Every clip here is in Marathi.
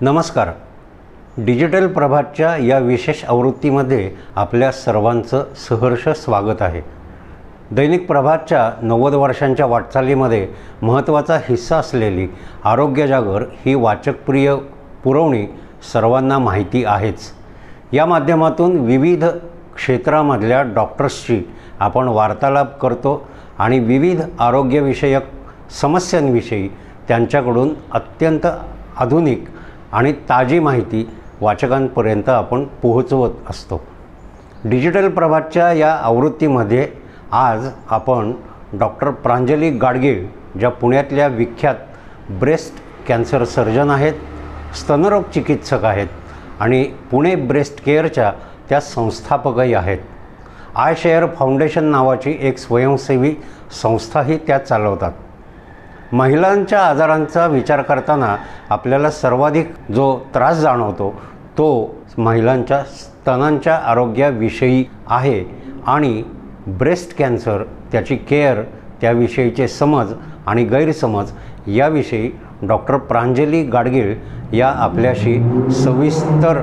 नमस्कार. डिजिटल प्रभातच्या या विशेष आवृत्तीमध्ये आपल्या सर्वांचं सहर्ष स्वागत आहे. दैनिक प्रभातच्या नव्वद वर्षांच्या वाटचालीमध्ये महत्त्वाचा हिस्सा असलेली आरोग्य जागर ही वाचकप्रिय पुरवणी सर्वांना माहिती आहेच. या माध्यमातून विविध क्षेत्रामधल्या डॉक्टर्सशी आपण वार्तालाप करतो आणि विविध आरोग्यविषयक समस्यांविषयी त्यांच्याकडून अत्यंत आधुनिक आणि ताजी माहिती वाचकांपर्यंत आपण पोहोचवत असतो. डिजिटल प्रभातच्या या आवृत्तीमध्ये आज आपण डॉक्टर प्रांजली गाडगीळ ज्या पुण्यातल्या विख्यात ब्रेस्ट कॅन्सर सर्जन आहेत स्तनरोग चिकित्सक आहेत आणि पुणे ब्रेस्ट केअरच्या त्या संस्थापकही आहेत. आय शेअर फाउंडेशन नावाची एक स्वयंसेवी संस्थाही त्या चालवतात. महिलांच्या आजारांचा विचार करताना आपल्याला सर्वाधिक जो त्रास जाणवतो तो महिलांच्या स्तनांच्या आरोग्याविषयी आहे आणि ब्रेस्ट कॅन्सर त्याची केअर त्याविषयीचे समज आणि गैरसमज याविषयी डॉक्टर प्रांजली गाडगीळ या आपल्याशी सविस्तर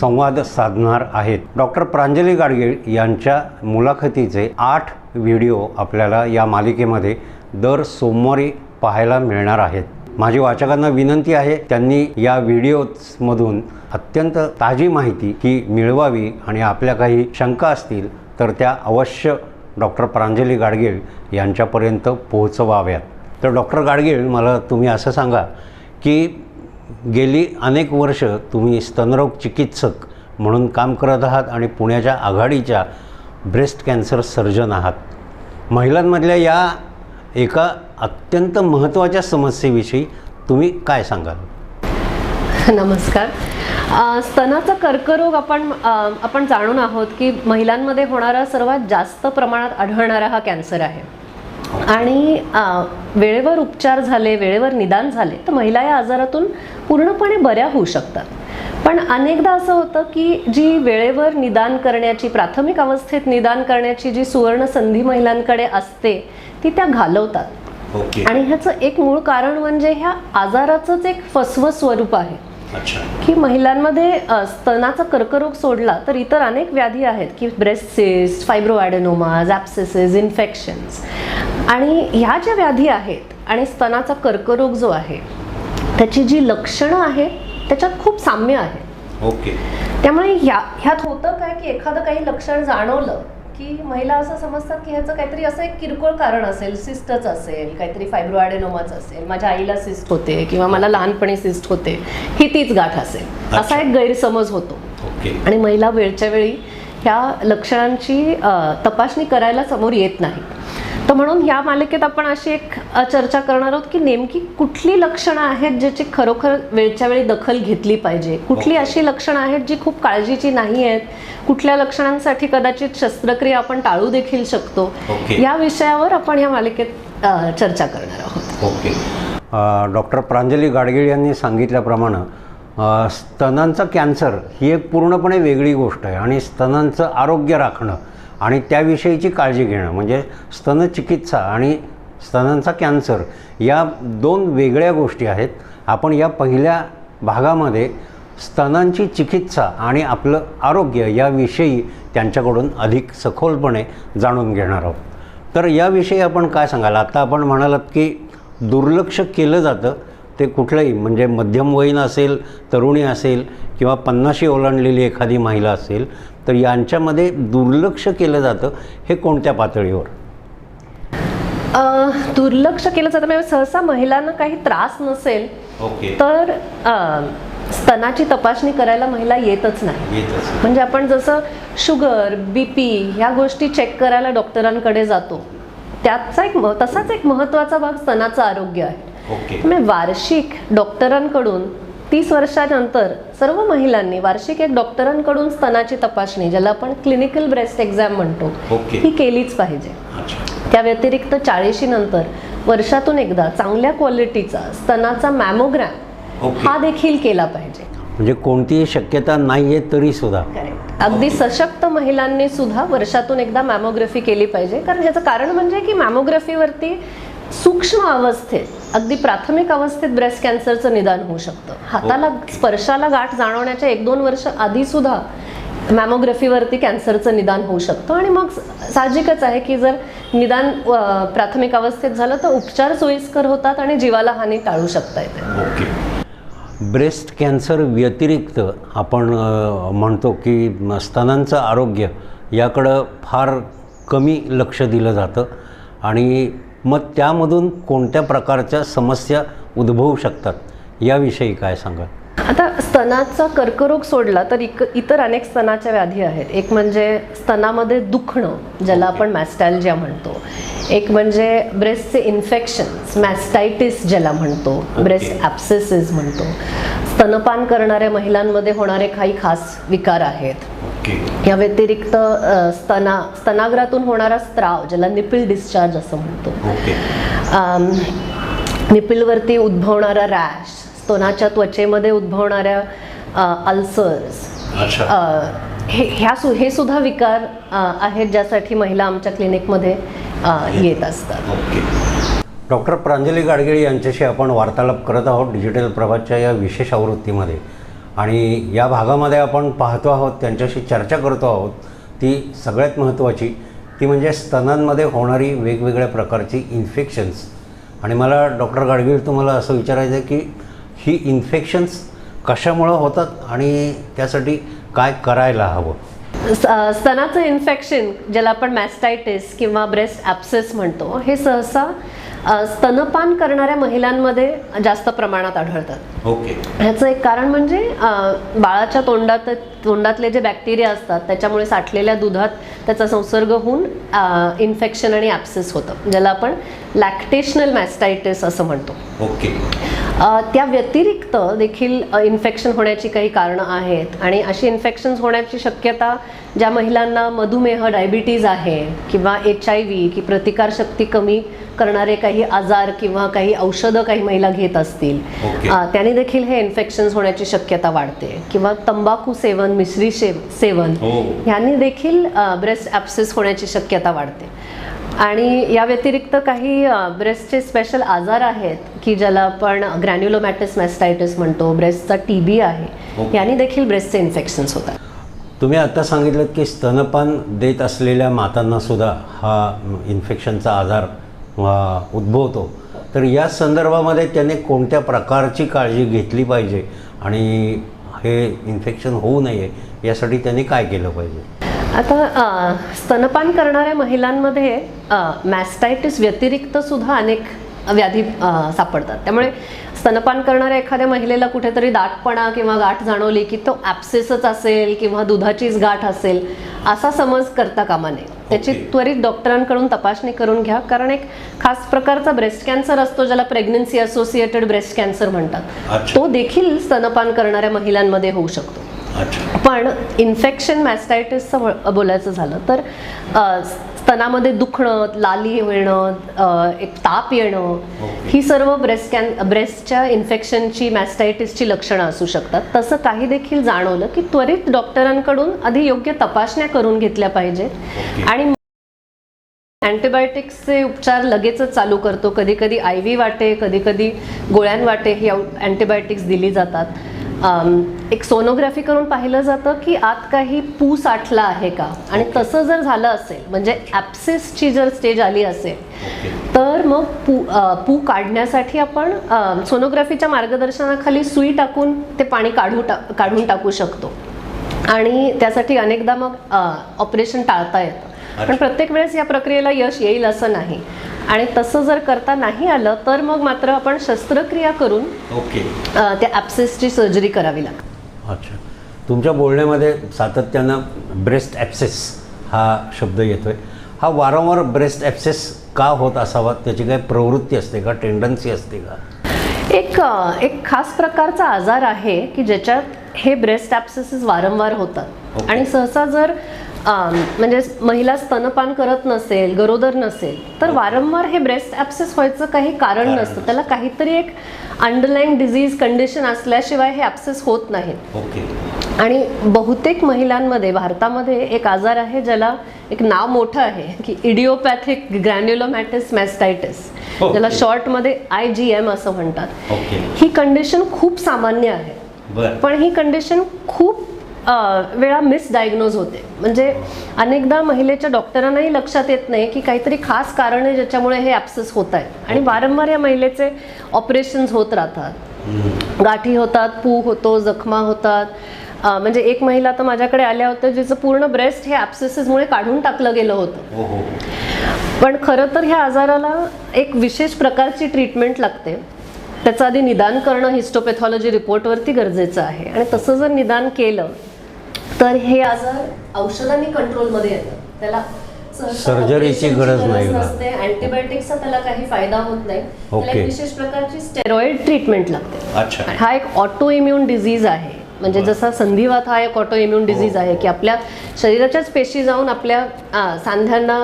संवाद साधणार आहेत. डॉक्टर प्रांजली गाडगीळ यांच्या मुलाखतीचे आठ व्हिडिओ आपल्याला या मालिकेमध्ये दर सोमवारी पाहायला मिळणार आहेत. माझी वाचकांना विनंती आहे त्यांनी या व्हिडिओजमधून अत्यंत ताजी माहिती ही मिळवावी आणि आपल्या काही शंका असतील तर त्या अवश्य डॉक्टर प्रांजली गाडगीळ यांच्यापर्यंत पोहोचवाव्यात. तर डॉक्टर गाडगीळ मला तुम्ही असं सांगा की गेली अनेक वर्ष तुम्ही स्तनरोग चिकित्सक म्हणून काम करत आहात आणि पुण्याच्या आघाडीच्या ब्रेस्ट कॅन्सर सर्जन आहात. महिलांमधल्या या एका अत्यंत महत्त्वाच्या समस्येविषयी तुम्ही काय सांगाल? नमस्कार. स्तनाचा कर्करोग आपण आपण जाणून आहोत की महिलांमध्ये होणारा सर्वात जास्त प्रमाणात आढळणारा हा कॅन्सर आहे. आणि वेळेवर उपचार झाले वेळेवर निदान झाले तर महिला या आजारातून पूर्णपणे बऱ्या होऊ शकतात. पण अनेकदा असं होतं की जी वेळेवर निदान करण्याची प्राथमिक अवस्थेत निदान करण्याची जी सुवर्ण संधी महिलांकडे असते ती त्या घालवतात. ओके. आणि ह्याचं एक मूळ कारण म्हणजे ह्या आजाराचंच एक फसवं स्वरूप आहे. की महिलांमध्ये स्तनाचा कर्करोग सोडला तर इतर अनेक व्याधी आहेत की breast cyst fibroadenomas abscesses infections आणि ह्या ज्या व्याधी आहेत आणि स्तनाचा कर्करोग जो आहे त्याची जी लक्षणं आहेत त्याच्यात खूप साम्य आहे. ओके. त्यामुळे ह्या ह्यात होतं काय की एखादं काही लक्षण जाणवलं की महिला असं समजतात की ह्याचं काहीतरी असं एक किरकोळ कारण असेल सिस्टच असेल काहीतरी फायब्रोॲडेनोमाच असेल माझ्या आईला सिस्ट होते किंवा मला लहानपणी सिस्ट होते ही तीच गाठ असेल. असा एक गैरसमज होतो. आणि महिला वेळच्या वेळी ह्या लक्षणांची तपासणी करायला समोर येत नाही. तर म्हणून ह्या मालिकेत आपण अशी एक चर्चा करणार आहोत की नेमकी कुठली लक्षणं आहेत ज्याची खरोखर वेळच्या वेळी दखल घेतली पाहिजे? कुठली अशी लक्षणं आहेत जी खूप काळजीची नाही आहेत? कुठल्या लक्षणांसाठी कदाचित शस्त्रक्रिया आपण टाळू देखील शकतो. या विषयावर आपण ह्या मालिकेत चर्चा करणार आहोत. ओके. डॉक्टर प्रांजली गाडगीळ यांनी सांगितल्याप्रमाणे स्तनांचा कॅन्सर ही एक पूर्णपणे वेगळी गोष्ट आहे आणि स्तनांचं आरोग्य राखणं आणि त्याविषयीची काळजी घेणं म्हणजे स्तनचिकित्सा आणि स्तनांचा कॅन्सर या दोन वेगळ्या गोष्टी आहेत. आपण या पहिल्या भागामध्ये स्तनांची चिकित्सा आणि आपलं आरोग्य याविषयी त्यांच्याकडून अधिक सखोलपणे जाणून घेणार आहोत. तर याविषयी आपण काय सांगाल? आता आपण म्हणालात की दुर्लक्ष केलं जातं. ते कुठलंही म्हणजे मध्यमवयीन असेल तरुणी असेल किंवा पन्नाशी ओलांडलेली एखादी महिला असेल तर यांच्यामध्ये दुर्लक्ष केलं जातं हे कोणत्या पातळीवर? दुर्लक्ष केलं जातं म्हणजे सहसा महिलांना काही त्रास नसेल ओके. तर स्तनाची तपासणी करायला महिला येतच नाही. म्हणजे आपण जसं शुगर बी पी ह्या गोष्टी चेक करायला डॉक्टरांकडे जातो. त्याचा एक तसाच एक महत्त्वाचा भाग स्तनाचं आरोग्य आहे. त्यामुळे वार्षिक डॉक्टरांकडून तीस वर्षानंतर सर्व महिलांनी वार्षिक एक डॉक्टरांकडून स्तनाची तपासणी ज्याला आपण क्लिनिकल ब्रेस्ट एक्झाम म्हणतो. ही केलीच पाहिजे. त्या व्यतिरिक्त चाळीशी नंतर वर्षातून एकदा चांगल्या क्वालिटीचा स्तनाचा मॅमोग्रॅम. हा देखील केला पाहिजे. म्हणजे कोणतीही शक्यता नाही आहे तरीसुद्धा अगदी सशक्त महिलांनी सुद्धा वर्षातून एकदा मॅमोग्राफी केली पाहिजे. कारण ह्याचं कारण म्हणजे की मॅमोग्राफीवरती सूक्ष्म अवस्थेत अगदी प्राथमिक अवस्थेत ब्रेस्ट कॅन्सरचं निदान होऊ शकतं. हाताला स्पर्शाला गाठ जाणवण्याच्या एक दोन वर्ष आधी सुद्धा मॅमोग्राफीवरती कॅन्सरचं निदान होऊ शकतं. आणि मग साहजिकच आहे की जर निदान प्राथमिक अवस्थेत झालं तर उपचार सोयीस्कर होतात आणि जीवाला हानी टाळू शकता येते. ओके. ब्रेस्ट कॅन्सर व्यतिरिक्त आपण म्हणतो की स्तनांचं आरोग्य याकडं फार कमी लक्ष दिलं जातं. आणि मग त्यामधून कोणत्या प्रकारच्या समस्या उद्भवू शकतात? याविषयी काय सांगाल? आता स्तनाचा कर्करोग सोडला तर इक इतर अनेक स्तनाच्या व्याधी आहेत. एक म्हणजे स्तनामध्ये दुखणं ज्याला आपण मॅस्टॅल्जिया म्हणतो. एक म्हणजे ब्रेस्टचे इन्फेक्शन्स मॅस्टायटिस ज्याला म्हणतो. ब्रेस्ट ॲप्सेसिस म्हणतो. स्तनपान करणाऱ्या महिलांमध्ये होणारे काही खास विकार आहेत. या व्यतिरिक्त स्तना स्तनाग्रातून होणारा स्त्राव ज्याला निपिल डिस्चार्ज असं म्हणतो. निपिलवरती उद्भवणारा रॅश स्तनाच्या त्वचेमध्ये उद्भवणाऱ्या अल्सर्स अच्छा. हे ह्या सु हे सुद्धा विकार आहेत ज्यासाठी महिला आमच्या क्लिनिकमध्ये येत असतात. ओके. डॉक्टर प्रांजली गाडगिळे यांच्याशी आपण वार्तालाप करत आहोत डिजिटल प्रभातच्या या विशेष आवृत्तीमध्ये. आणि या भागामध्ये आपण पाहतो आहोत त्यांच्याशी चर्चा करतो आहोत ती सगळ्यात महत्त्वाची. ती म्हणजे स्तनांमध्ये होणारी वेगवेगळ्या प्रकारची इन्फेक्शन्स आणि मला डॉक्टर गाडगीळ तुम्हाला असं विचारायचं आहे की ही इन्फेक्शन्स कशामुळं होतात आणि त्यासाठी काय करायला हवं? स्तनाचं इन्फेक्शन ज्याला आपण मॅस्टायटिस किंवा ब्रेस्ट ॲप्सेस म्हणतो हे सहसा स्तनपान करणाऱ्या महिलांमध्ये जास्त प्रमाणात आढळतात. ओके. ह्याचं एक कारण म्हणजे बाळाच्या तोंडात तोंडातले जे बॅक्टेरिया असतात त्याच्यामुळे साठलेल्या दुधात त्याचा संसर्ग होऊन इन्फेक्शन आणि ॲप्सेस होतं ज्याला आपण लॅक्टेशनल मॅस्टायटिस असं म्हणतो. ओके. त्या व्यतिरिक्त देखील इन्फेक्शन होण्याची काही कारणं आहेत आणि अशी इन्फेक्शन्स होण्याची शक्यता ज्या महिलांना मधुमेह डायबिटीज आहे किंवा एच आय व्ही की प्रतिकारशक्ती कमी करणारे काही आजार किंवा काही औषधं काही महिला घेत असतील त्याने देखील हे इन्फेक्शन्स होण्याची शक्यता वाढते किंवा तंबाखू सेवन मिश्री शे सेवन हो. ह्यांनी देखील ब्रेस्ट ॲप्सेस होण्याची शक्यता वाढते आणि या व्यतिरिक्त काही ब्रेस्टचे स्पेशल आजार आहेत की ज्याला आपण ग्रॅन्युलोमॅटिस मॅस्टायटिस म्हणतो ब्रेस्टचा टी बी आहे. यांनी देखील ब्रेस्टचे इन्फेक्शन्स होतात तुम्ही आता सांगितलं की स्तनपान देत असलेल्या मातांनासुद्धा हा इन्फेक्शनचा आजार उद्भवतो. तर या संदर्भामध्ये त्याने कोणत्या प्रकारची काळजी घेतली पाहिजे आणि हे इन्फेक्शन होऊ नये यासाठी त्यांनी काय केलं पाहिजे? आता स्तनपान करणाऱ्या महिलांमध्ये मॅस्टायटिस व्यतिरिक्त सुद्धा अनेक व्याधी सापडतात. त्यामुळे स्तनपान करणाऱ्या एखाद्या महिलेला कुठेतरी दाटपणा किंवा गाठ जाणवली की तो ॲप्सेसच असेल किंवा दुधाचीच गाठ असेल असा समज करता कामा नये. त्याची ओके. त्वरित डॉक्टरांकडून तपासणी करून घ्या. कारण एक खास प्रकारचा ब्रेस्ट कॅन्सर असतो ज्याला प्रेग्नन्सी असोसिएटेड ब्रेस्ट कॅन्सर म्हणतात. तो देखील स्तनपान करणाऱ्या महिलांमध्ये होऊ शकतो. पण इन्फेक्शन मॅस्टायटिसचं बोलायचं झालं तर स्तनामध्ये दुखणं लाली येणं एक ताप येणं. ही सर्व ब्रेस्ट कॅन ब्रेस्टच्या इन्फेक्शनची मॅस्टायटिसची लक्षणं असू शकतात तसं काही देखील जाणवलं की त्वरित डॉक्टरांकडून आधी योग्य तपासण्या करून घेतल्या पाहिजेत. आणि अँटीबायोटिक्सचे उपचार लगेचच चालू करतो कधी कधी आय व्ही वाटे कधी कधी गोळ्यांवाटे ही अँटीबायोटिक्स दिली जातात एक सोनोग्राफी करून पाहिलं जातं की आत काही पू साठला आहे का? आणि तसं जर झालं असेल म्हणजे ॲप्सिसची जर स्टेज आली असेल तर मग पू पू काढण्यासाठी आपण सोनोग्राफीच्या मार्गदर्शनाखाली सुई टाकून ते पाणी काढू टा काढून टाकू शकतो. आणि त्यासाठी अनेकदा मग ऑपरेशन टाळता येतं. पण. प्रत्येक वेळेस या प्रक्रियेला यश येईल असं नाही. आणि तसं जर करता नाही आलं तर मग मात्र आपण शस्त्रक्रिया करून ओके. त्या ॲप्सेसची सर्जरी करावी लागते. अच्छा. तुमच्या बोलण्यामध्ये सातत्यानं ब्रेस्ट ॲप्सेस हा शब्द येतो आहे हा वारंवार ब्रेस्ट ॲप्सेस का होत असावा? त्याची काही प्रवृत्ती असते का? टेंडन्सी असते का? एक एक खास प्रकारचा आजार आहे की ज्याच्यात हे ब्रेस्ट ॲप्सेसेस वारंवार होतात. आणि सहसा जर म्हणजे महिला स्तनपान करत नसेल गरोदर नसेल तर वारंवार हे ब्रेस्ट ॲप्सेस व्हायचं काही कारण नसतं. त्याला काहीतरी एक अंडरलाईन डिझीज कंडिशन असल्याशिवाय हे ॲप्सेस होत नाहीत ओके. आणि बहुतेक महिलांमध्ये भारतामध्ये एक आजार आहे ज्याला एक नाव मोठं आहे की इडिओपॅथिक ग्रॅन्युलोमॅटिस मॅस्टायटिस हो. ज्याला शॉर्टमध्ये आय जी एम असं म्हणतात. ही कंडिशन खूप सामान्य आहे. पण ही कंडिशन खूप वेळा मिसडायग्नोज होते. म्हणजे अनेकदा महिलेच्या डॉक्टरांनाही लक्षात येत नाही की काहीतरी खास कारण आहे ज्याच्यामुळे हे ॲप्सेस होत आहेत आणि वारंवार या महिलेचे ऑपरेशन्स होत राहतात. गाठी होतात पू होतो जखमा होतात. म्हणजे एक महिला तर माझ्याकडे आल्या होत्या जिचं पूर्ण ब्रेस्ट हे ॲप्सेसेसमुळे काढून टाकलं गेलं होतं. हो हो. पण खरं तर ह्या आजाराला एक विशेष प्रकारची ट्रीटमेंट लागते. त्याचं आधी निदान करणं हिस्टोपॅथॉलॉजी रिपोर्टवरती गरजेचं आहे. आणि तसं जर निदान केलं तर हे आजार औषधांनी कंट्रोलमध्ये येतात त्याला सर्जरीची गरज नाही. नसते अँटीबायोटिक्सचा त्याला काही फायदा होत नाही त्याला. एक विशेष प्रकारची स्टेरॉइड ट्रीटमेंट लागते अच्छा हा एक ऑटो इम्युन डिझीज आहे म्हणजे जसा संधिवात हा एक ऑटो इम्युन डिझीज आहे की आपल्या शरीराच्याच पेशी जाऊन आपल्या सांध्यांना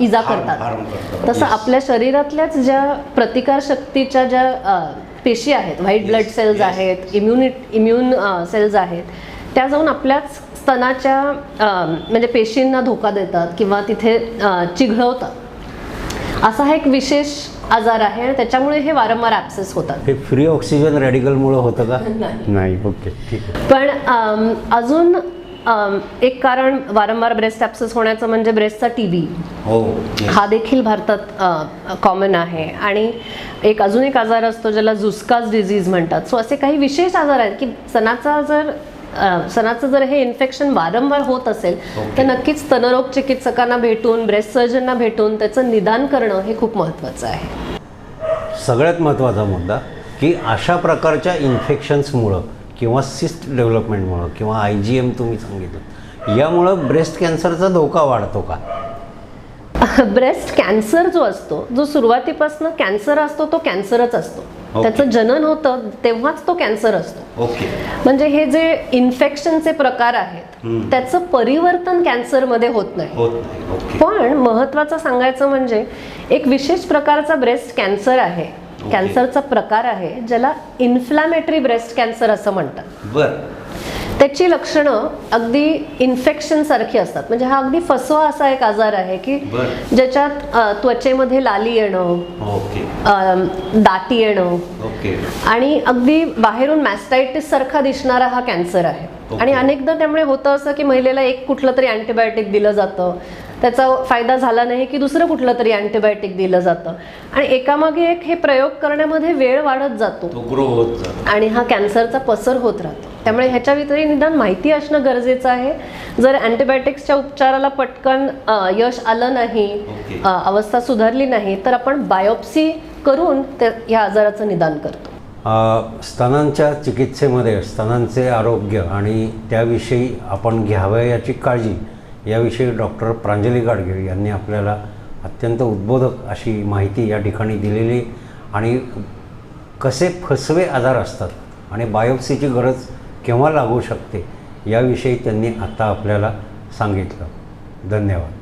इजा करतात. तसं. आपल्या शरीरातल्याच ज्या प्रतिकार शक्तीच्या ज्या पेशी आहेत व्हाईट ब्लड सेल्स. आहेत इम्युनि इम्युन सेल्स आहेत त्या जाऊन आपल्याच स्तनाच्या म्हणजे पेशींना धोका देतात किंवा तिथे चिघळवतात. असा हा एक विशेष आजार आहे आणि त्याच्यामुळे हे वारंवार ॲप्सेस होतात. हे फ्री ऑक्सिजन रॅडिकलमुळे होतं का? नाही. ओके ठीक पण अजून एक कारण वारंवार ब्रेस्ट ॲप्सेस होण्याचं म्हणजे ब्रेस्टचा टी बी हो हा देखील भारतात कॉमन आहे. आणि एक अजून एक आजार असतो ज्याला झुस्कास डिझीज म्हणतात. सो असे काही विशेष आजार आहेत की सणाचा जर सणाचं जर हे इन्फेक्शन वारंवार होत असेल Okay. तर नक्कीच स्तनरोग चिकित्सकांना भेटून ब्रेस्ट सर्जनना भेटून त्याचं निदान करणं हे खूप महत्त्वाचं आहे सगळ्यात महत्त्वाचा मुद्दा की अशा प्रकारच्या इन्फेक्शन्समुळं किंवा सिस्ट डेव्हलपमेंटमुळं किंवा आय जी एम तुम्ही सांगितलं यामुळं ब्रेस्ट कॅन्सरचा धोका वाढतो का ब्रेस्ट कॅन्सर जो असतो जो सुरुवातीपासून कॅन्सर असतो तो कॅन्सरच असतो. त्याचं जनन होतं तेव्हाच तो कॅन्सर असतो. ओके म्हणजे हे जे इन्फेक्शनचे प्रकार आहेत. त्याचं परिवर्तन कॅन्सरमध्ये होत नाही. होत नाही. पण महत्वाचं सांगायचं म्हणजे एक विशेष प्रकारचा ब्रेस्ट कॅन्सर आहे. कॅन्सरचा प्रकार आहे ज्याला इन्फ्लॅमेटरी ब्रेस्ट कॅन्सर असं म्हणतात. बर. त्याची लक्षणं अगदी इन्फेक्शन सारखी असतात. म्हणजे हा अगदी फसवा असा एक आजार आहे की. ज्याच्यात त्वचेमध्ये लाली येणं दाटी येणं आणि अगदी बाहेरून मॅस्टायटिस सारखा दिसणारा हा कॅन्सर आहे. आणि अनेकदा त्यामुळे होतं असं की महिलेला एक कुठलं तरी अँटीबायोटिक दिलं जातं. त्याचा फायदा झाला नाही की दुसरं कुठलं तरी अँटीबायोटिक दिलं जातं. आणि एकामागे एक हे प्रयोग करण्यामध्ये वेळ वाढत जातो. आणि हा कॅन्सरचा पसर होत राहतो. त्यामुळे ह्याच्या वितरी निदान माहिती असणं गरजेचं आहे. जर अँटीबायोटिक्सच्या उपचाराला पटकन यश आलं नाही अवस्था सुधारली नाही तर आपण बायोप्सी करून ते ह्या आजाराचं निदान करतो. स्तनांच्या चिकित्सेमध्ये स्तनांचे आरोग्य आणि त्याविषयी आपण घ्यावं याची काळजी याविषयी डॉक्टर प्रांजली गाडगे यांनी आपल्याला अत्यंत उद्बोधक अशी माहिती या ठिकाणी दिलेली. आणि कसे फसवे आजार असतात आणि बायोप्सीची गरज केव्हा लागू शकते याविषयी त्यांनी आता आपल्याला सांगितलं. धन्यवाद.